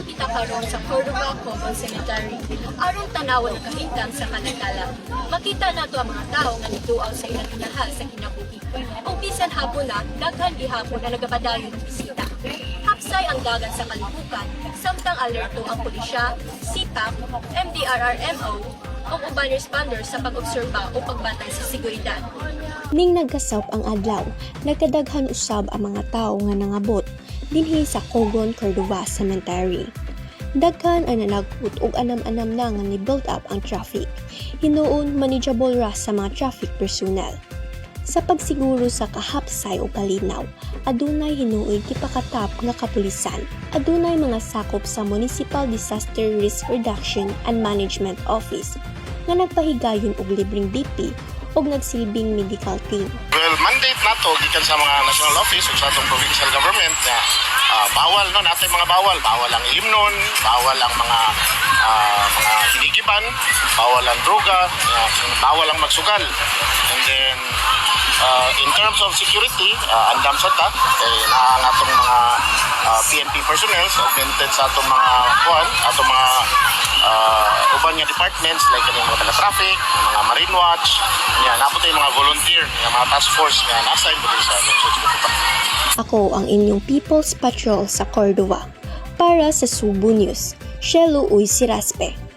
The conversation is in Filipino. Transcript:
Nagdasal kita karon sa Cordova Common Cemetery aron tanawon ang kahintang sa kanagala. Makita nato ang mga tawo nga nituaw sa ilang inaha sa kinabuhi. Ug bisan hapon na daghan gihapon na nagapadayon ang bisita. Hapsay ang dagat sa kalibukan samtang alerto ang pulisya, SITAP, MDRRMO, ug uban responders sa pag-obserba o pagbantay sa seguridad. Ning nagkasap ang adlaw, nagkadaghan usab ang mga tawo nga nangabot dinhi sa Cogon, Cordova Cemetery. Daghan ang nanagot ug anam-anam na nga ni-build up ang traffic. Hinuon manageable ra sa mga traffic personnel. Sa pagsiguro sa kahapsay o kalinaw, adunay hinuoy gipakatap nga kapulisan. Adunay mga sakop sa Municipal Disaster Risk Reduction and Management Office nga nagpahigayon og libreng BP ug nagsilbing medical team. Well, mandate nato gikan sa mga national office ug sa atong provincial government na ah, bawal no natay mga bawal, bawal ang ilimnon, bawal ang mga ah, mga hinigiban, bawal ang droga, ah, bawal ang magsugal. And then ah, in terms of security, uh, andam sa ta eh naa ang atong mga ah, PNP personnel augmented sa atong mga kuan, atong mga ah, nga departments like kaning mga taga-traffic, mga marine watch, yan, napot yung mga volunteer, yung mga task force na-assign mo din sa. Ako ang inyong People's Patrol sa Cordova. Para sa Subo News, Shelo Uy Siraspe.